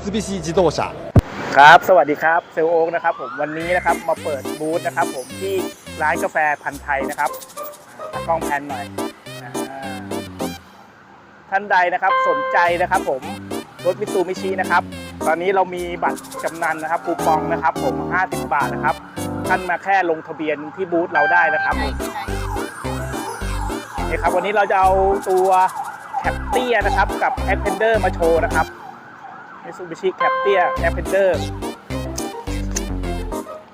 三菱自動車ครับ สวัสดีครับ เซลโอ๊กนะครับผม วันนี้นะครับ มาเปิดบูธนะครับผมที่ร้านกาแฟพันไทยนะครับตากล้องแพนหน่อยอท่านใดนะครับสนใจนะครับผม รถมิตูมิชินะครับ ตอนนี้เรามีบัตรจำนันนะครับคูปองนะครับผม 50 บาทนะครับ ท่านมาแค่ลงทะเบียนที่บูธเราได้นะครับผนี่ครับวันนี้เราจะเอาตัวแคปเตียนะครับกับแอคเพนเดอร์มาโชว์นะครับ มิซูบิชิแคปเตียแอปเพนเดอร์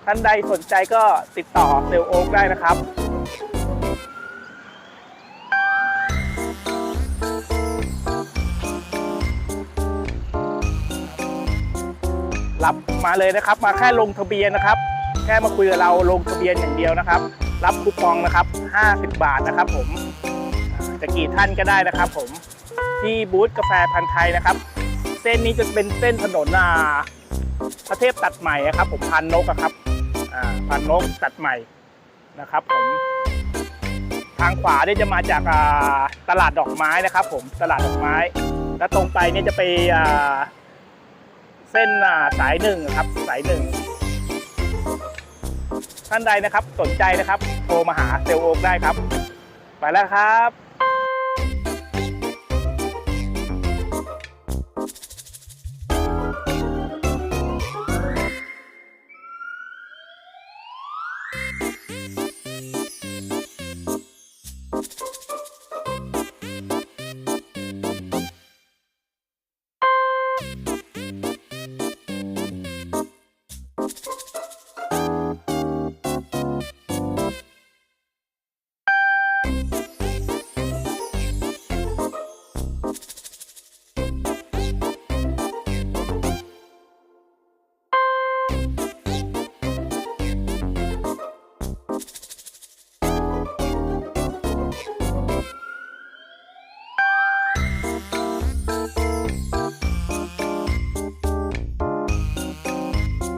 ท่านใดสนใจก็ติดต่อเซลโอ๊กได้นะครับรับมาเลยนะครับ มาแค่ลงทะเบียนนะครับ แค่มาคุยกับเราลงทะเบียนอย่างเดียวนะครับ รับคูปองนะครับ 50 บาทนะครับ ผมจะกี่ท่านก็ได้นะครับ ผมที่บูธกาแฟพันธ์ไทยนะครับ ส้นนี้จะเป็นเส้นถนนอ่าพระเทพตัดใหม่ครับ ผมพันนกครับอ่าพันนกตัดใหม่นะครับ ผม ทางขวาเนี่ยจะมาจากอ่าตลาดดอกไม้นะครับ ผมตลาดดอกไม้ แล้วตรงไปเนี่ยจะไปอ่าเส้นอ่าสายหนึ่งครับสายหนึ่งท่านใดนะครับสนใจนะครับ โทรมาหาเซลล์โอ๊กได้ครับ ไปแล้วครับ